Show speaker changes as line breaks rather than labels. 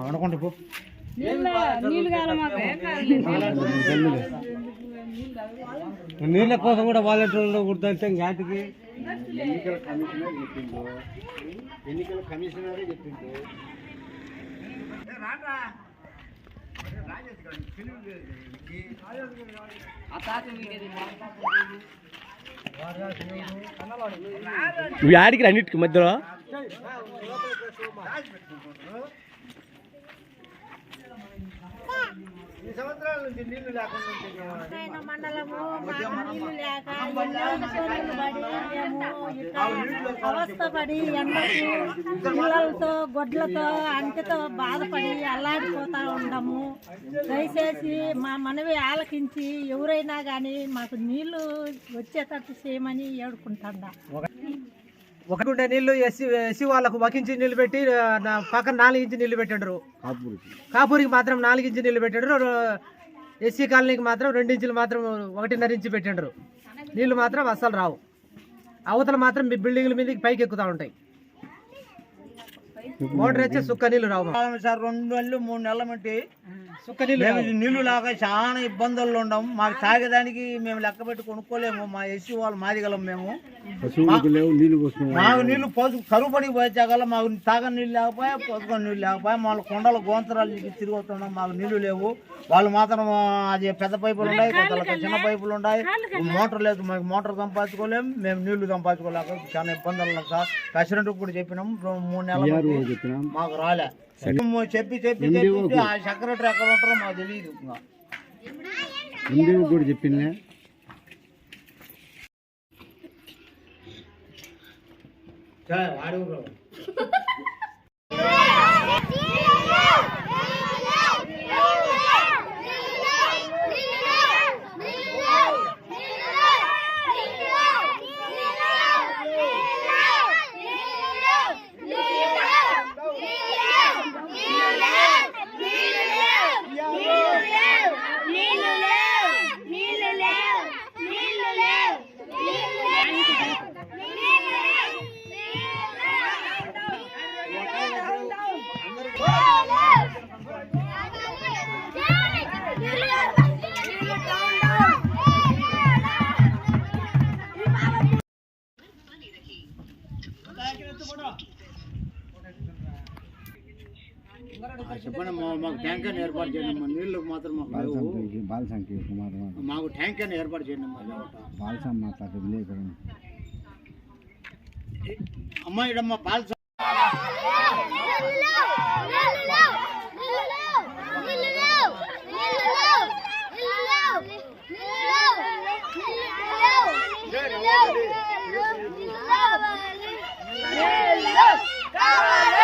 వండుకుంటూ పో నీళ్ళ కోసం కూడా వాలంటీర్లు కుడుతుంటే ఇంకాటికి
ఎన్నికల కమిషనర్ చెప్పిండు ఎన్నికల కమిషనరే చెప్పిండు
ఇవి ఆడికి అన్నిటికి మధ్యలో
ఈ సంవత్సరాల నుంచి నీళ్ళు లేకుండా
మండలము నీళ్ళు లేక అవస్థపడి ఎండకు పిల్లలతో గొడ్లతో అంటితో బాధపడి అల్లాడిపోతా ఉండము. దయచేసి మా మనవి ఆలకించి ఎవరైనా కానీ మాకు నీళ్ళు వచ్చేటట్టు చేయమని ఏడుకుంటాడా.
ఒకటి నీళ్ళు ఎస్సీ ఎస్సీ వాళ్ళకు ఒక ఇంచు నీళ్ళు పెట్టి నా పక్కన నాలుగు ఇంచు నీళ్ళు పెట్టాడు కాపూరికి. మాత్రం నాలుగు ఇంచు నీళ్ళు పెట్టాడు ఎస్సీ కాలనీకి మాత్రం రెండు ఇంచులు మాత్రం ఒకటిన్నర ఇంచు పెట్టాడు నీళ్ళు మాత్రం అస్సలు రావు. అవతల మాత్రం మీ బిల్డింగ్ల మీదకి పైకి ఎక్కుతా ఉంటాయి. మోటార్ వచ్చే సుక్క నీళ్ళు రావు.
సార్ రెండు నెలలు మూడు నెలల మట్టి
సుక్క రావు.
నీళ్ళు లేక చాలా ఇబ్బందుల్లో ఉన్నాం మాకు తాగేదానికి మేము లెక్క పెట్టి కొనుక్కోలేము మా ఎస్సీ వాళ్ళు మాదిగలం మేము. మాకు నీళ్ళు పోసు కరువు పనికి పోయేగల మాకు తాగని నీళ్ళు లేకపోయా పోసుకొని నీళ్ళు లేకపోయా మాకు కొండల గోంతరాలు తిరుగుతున్నాం మాకు నీళ్ళు లేవు. వాళ్ళు మాత్రం అది పెద్ద పైపులు ఉన్నాయి కొంత చిన్న పైపులు ఉన్నాయి మోటార్ లేదు మాకు మోటార్ సంపాదించుకోలేము మేము నీళ్ళు సంపాదించుకోలేక చాలా ఇబ్బందులు సార్. ప్రెసిడెంట్ కూడా చెప్పినాం మూడు నెలల బట్టి మాకు రాలే మేము చెప్పి చెప్పి చెప్పి ఆ సెక్రటరీ ఎక్కడ ఉంటారో మాకు తెలియదు ఇంకా
కూడా చెప్పిందే
సార్ వాడు చెప్పండి మాకు ట్యాంకర్ ఏర్పాటు చేయండి నీళ్ళు మాత్రం మాకు లేవు
కుమార్
మాకు ట్యాంకర్ ఏర్పాటు చేయండి కావాలి